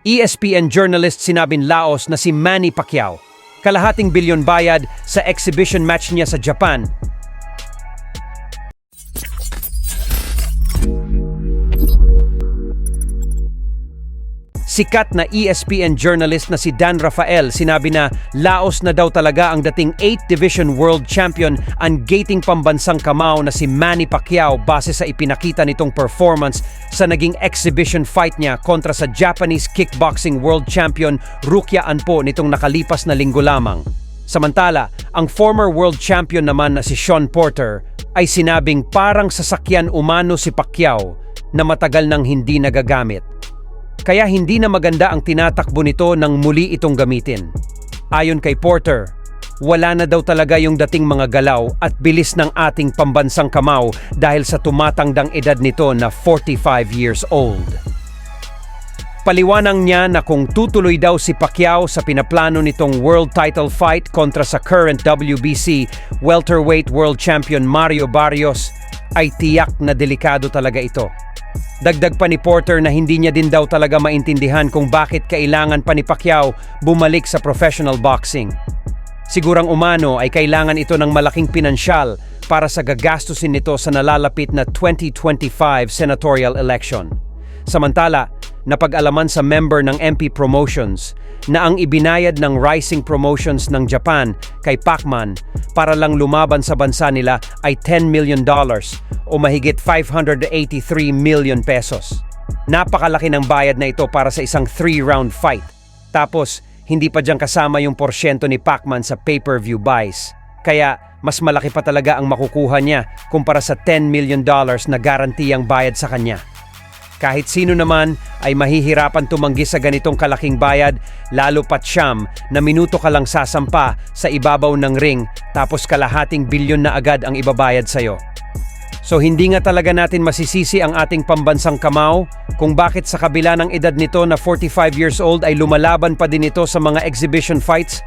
ESPN journalist sinabing Laos na si Manny Pacquiao. Kalahating bilyon bayad sa exhibition match niya sa Japan. Sikat na ESPN journalist na si Dan Rafael sinabi na Laos na daw talaga ang dating 8th Division World Champion ang gating pambansang kamao na si Manny Pacquiao base sa ipinakita nitong performance sa naging exhibition fight niya kontra sa Japanese Kickboxing World Champion Rukia Anpo nitong nakalipas na linggo lamang. Samantala, ang former world champion naman na si Sean Porter ay sinabing parang sasakyan umano si Pacquiao na matagal nang hindi nagagamit. Kaya hindi na maganda ang tinatakbo nito nang muli itong gamitin. Ayon kay Porter, wala na daw talaga yung dating mga galaw at bilis ng ating pambansang kamao dahil sa tumatangdang edad nito na 45 years old. Paliwanag niya na kung tutuloy daw si Pacquiao sa pinaplano nitong world title fight kontra sa current WBC welterweight world champion Mario Barrios, ay tiyak na delikado talaga ito. Dagdag pa ni Porter na hindi niya din daw talaga maintindihan kung bakit kailangan pa ni Pacquiao bumalik sa professional boxing. Sigurang umano ay kailangan ito ng malaking pinansyal para sa gagastusin nito sa nalalapit na 2025 senatorial election. Samantala, napag-alaman sa member ng MP Promotions na ang ibinayad ng Rising Promotions ng Japan kay Pacman para lang lumaban sa bansa nila ay 10 million dollars o mahigit 583 million pesos. Napakalaki ng bayad na ito para sa isang three-round fight. Tapos, hindi pa dyan kasama yung porsyento ni Pacman sa pay-per-view buys. Kaya, mas malaki pa talaga ang makukuha niya kumpara sa 10 million dollars na garantiyang bayad sa kanya. Kahit sino naman ay mahihirapan tumanggi sa ganitong kalaking bayad, lalo pat siyam na minuto ka lang sasampa sa ibabaw ng ring tapos kalahating bilyon na agad ang ibabayad sa'yo. So hindi nga talaga natin masisisi ang ating pambansang kamao kung bakit sa kabila ng edad nito na 45 years old ay lumalaban pa din ito sa mga exhibition fights?